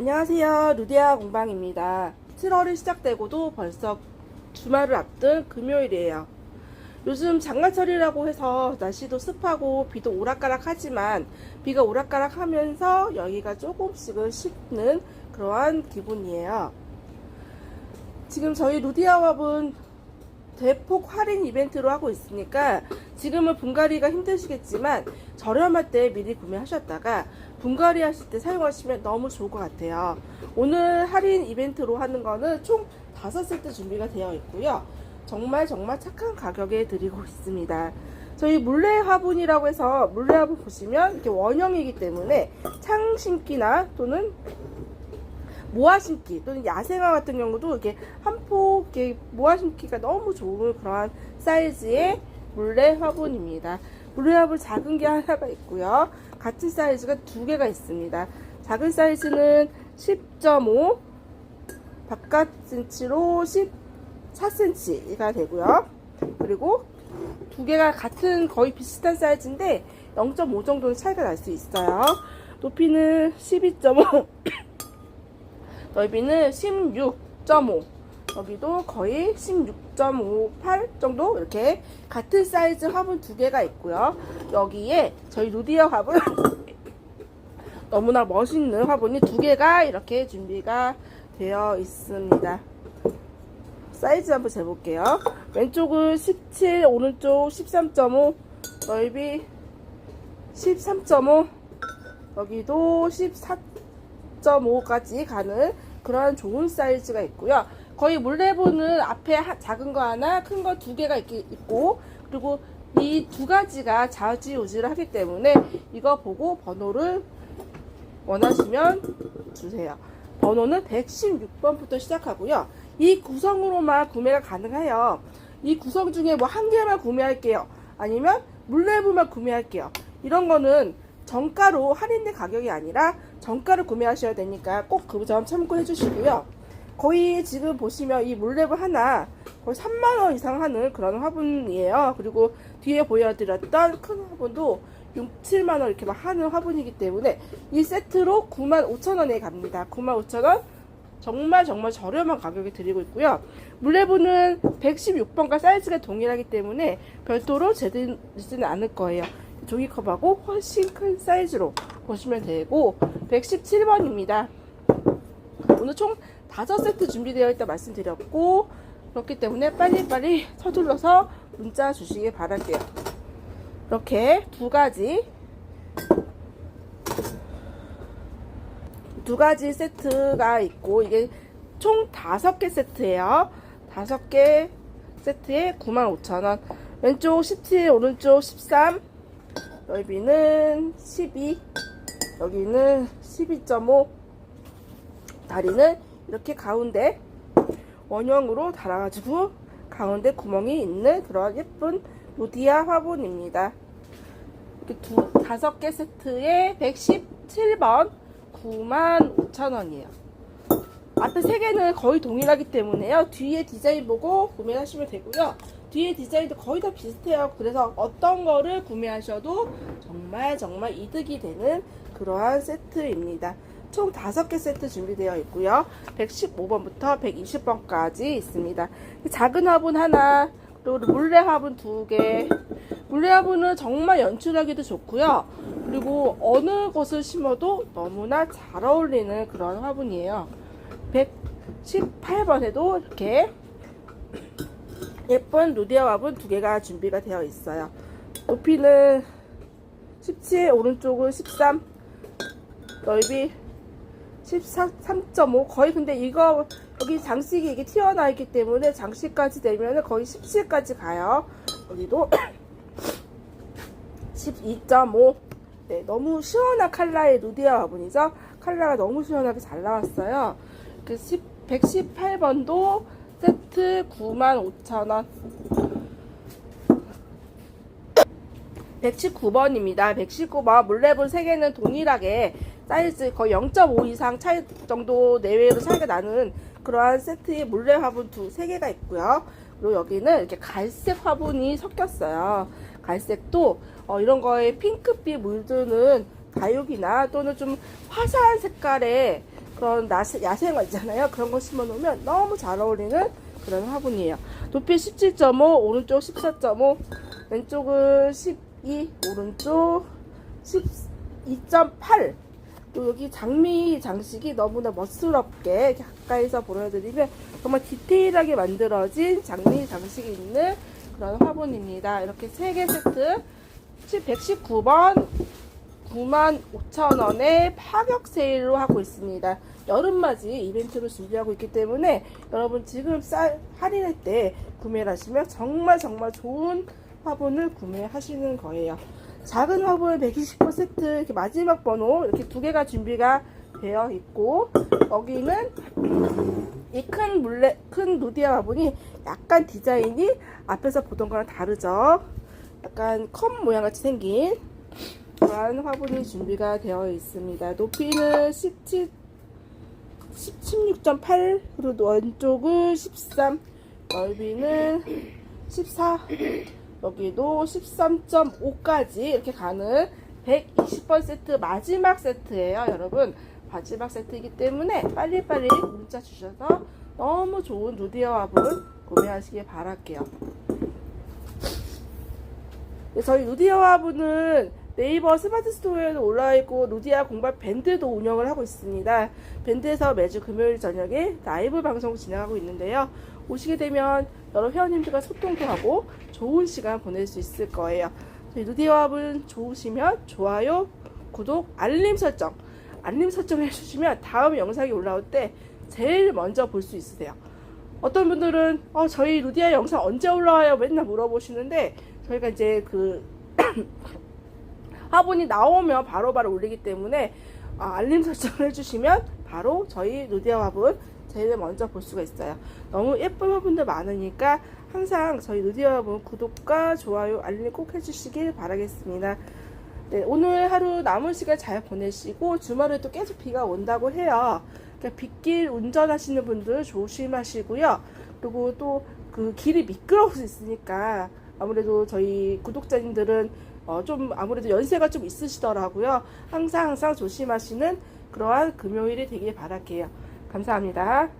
안녕하세요. 루디아 공방입니다. 7월이 시작되고도 벌써 주말을 앞둔 금요일이에요. 요즘 장마철이라고 해서 날씨도 습하고 비도 오락가락 하지만 비가 오락가락 하면서 여기가 조금씩은 식는 그러한 기분이에요. 지금 저희 루디아왑은 대폭 할인 이벤트로 하고 있으니까 지금은 분갈이가 힘드시겠지만 저렴할 때 미리 구매하셨다가 분갈이 하실 때 사용하시면 너무 좋을 것 같아요. 오늘 할인 이벤트로 하는 거는 총 5세트 준비가 되어 있고요. 정말 정말 착한 가격에 드리고 있습니다. 저희 물레 화분이라고 해서 물레 화분 보시면 이렇게 원형이기 때문에 창 심기나 또는 모아 심기 또는 야생화 같은 경우도 이렇게 한폭 이렇게 모아 심기가 너무 좋은 그러한 사이즈의 물레 화분입니다. 화분 작은 게 하나가 있고요. 같은 사이즈가 두 개가 있습니다. 작은 사이즈는 10.5 바깥 센치로 14cm가 되고요. 그리고 두 개가 같은 거의 비슷한 사이즈인데 0.5 정도는 차이가 날 수 있어요. 높이는 12.5 넓이는 16.5 여기도 거의 16.58 정도 이렇게 같은 사이즈 화분 두 개가 있고요. 여기에 저희 루디아 화분 너무나 멋있는 화분이 두 개가 이렇게 준비가 되어 있습니다. 사이즈 한번 재볼게요. 왼쪽은 17 오른쪽 13.5 넓이 13.5 여기도 14.5까지 가는 그런 좋은 사이즈가 있고요. 거의 물레분은 앞에 하- 작은 거 하나, 큰 거 두 개가 있, 있고, 그리고 이 두 가지가 좌지우지를 하기 때문에 이거 보고 번호를 원하시면 주세요. 번호는 116번부터 시작하고요. 이 구성으로만 구매가 가능해요. 이 구성 중에 뭐 한 개만 구매할게요. 아니면 물레부만 구매할게요. 이런 거는 정가로 할인된 가격이 아니라 정가를 구매하셔야 되니까 꼭 그 점 참고해 주시고요. 거의 지금 보시면 이 물레부 하나 거의 3만원 이상 하는 그런 화분이에요. 그리고 뒤에 보여드렸던 큰 화분도 6, 7만원 이렇게 막 하는 화분이기 때문에 이 세트로 9만 5천원에 갑니다. 9만 5천원 정말 정말 저렴한 가격에 드리고 있고요. 물레부는 116번과 사이즈가 동일하기 때문에 별도로 재드리지는 않을 거예요. 종이컵하고 훨씬 큰 사이즈로 보시면 되고 117번입니다. 오늘 총 5세트 준비되어 있다 말씀드렸고 그렇기 때문에 빨리빨리 서둘러서 문자 주시길 바랄게요. 이렇게 두 가지 두 가지 세트가 있고 이게 총 다섯 개 세트예요. 다섯 개 세트에 95,000원. 왼쪽 17, 오른쪽 13, 넓이는 12, 여기는 12.5, 다리는 이렇게 가운데 원형으로 달아가지고 가운데 구멍이 있는 그런 예쁜 루디아 화분입니다. 이렇게 두, 다섯 개 세트에 117번 95,000원이에요. 앞에 세 개는 거의 동일하기 때문에요. 뒤에 디자인 보고 구매하시면 되고요. 뒤에 디자인도 거의 다 비슷해요. 그래서 어떤 거를 구매하셔도 정말 정말 이득이 되는 그러한 세트입니다. 총 5개 세트 준비되어 있고요. 115번부터 120번까지 있습니다. 작은 화분 하나, 그리고 물레 화분 두 개. 물레 화분은 정말 연출하기도 좋고요. 그리고 어느 곳을 심어도 너무나 잘 어울리는 그런 화분이에요. 118번에도 이렇게 예쁜 루디아 화분 두 개가 준비가 되어 있어요. 높이는 17, 오른쪽은 13, 넓이 13.5 거의 근데 이거 여기 장식이 이게 튀어나와 있기 때문에 장식까지 되면 거의 17까지 가요. 여기도 12.5 네, 너무 시원한 컬러의 루디아 화분이죠. 컬러가 너무 시원하게 잘 나왔어요. 그 10, 118번도 세트 95,000원 119번입니다. 119번 물레분 3개는 동일하게 사이즈 거의 0.5 이상 차이 정도 내외로 차이가 나는 그러한 세트의 물레 화분 두 3개가 있고요. 그리고 여기는 이렇게 갈색 화분이 섞였어요. 갈색도 어, 이런 거에 핑크빛 물드는 다육이나 또는 좀 화사한 색깔의 그런 야생화 있잖아요. 그런 거 심어 놓으면 너무 잘 어울리는 그런 화분이에요. 높이 17.5, 오른쪽 14.5, 왼쪽은 12, 오른쪽 12.8. 또 여기 장미 장식이 너무나 멋스럽게 가까이서 보여드리면 정말 디테일하게 만들어진 장미 장식이 있는 그런 화분입니다. 이렇게 3개 세트 119번 95,000원에 파격 세일로 하고 있습니다. 여름맞이 이벤트로 준비하고 있기 때문에 여러분 지금 쌀 할인할 때 구매를 하시면 정말 정말 좋은 화분을 구매하시는 거예요. 작은 화분 120번 세트 이렇게 마지막 번호 이렇게 두 개가 준비가 되어 있고 여기는 이 큰 물레 큰 루디아 화분이 약간 디자인이 앞에서 보던 거랑 다르죠. 약간 컵 모양 같이 생긴 그런 화분이 준비가 되어 있습니다. 높이는 17 16.8 그리고 왼쪽은 13 넓이는 14 여기도 13.5까지 이렇게 가는 120번 세트 마지막 세트예요 여러분 마지막 세트이기 때문에 빨리빨리 문자 주셔서 너무 좋은 루디아 화분 구매하시길 바랄게요 네, 저희 루디아 화분은 네이버 스마트 스토어에도 올라와 있고 루디아 공방 밴드도 운영을 하고 있습니다. 밴드에서 매주 금요일 저녁에 라이브 방송 진행하고 있는데요. 오시게 되면 여러 회원님들과 소통도 하고 좋은 시간 보낼 수 있을 거예요. 저희 화분 좋으시면 좋아요, 구독, 알림 설정, 알림 설정 해주시면 다음 영상이 올라올 때 제일 먼저 볼 수 있으세요. 어떤 분들은 어, 저희 루디아 영상 언제 올라와요? 맨날 물어보시는데 저희가 이제 그 화분이 나오면 바로바로 올리기 때문에 아, 알림 설정을 해주시면 바로 저희 루디아 화분 제일 먼저 볼 수가 있어요. 너무 예쁜 화분들 많으니까 항상 저희 루디아 화분 구독과 좋아요, 알림 꼭 해주시길 바라겠습니다. 네, 오늘 하루 남은 시간 잘 보내시고 주말에 또 계속 비가 온다고 해요. 그러니까 빗길 운전하시는 분들 조심하시고요. 그리고 또 그 길이 미끄러울 수 있으니까 아무래도 저희 구독자님들은 어, 좀 아무래도 연세가 좀 있으시더라고요. 항상 항상 조심하시는 그러한 금요일이 되길 바랄게요. 감사합니다.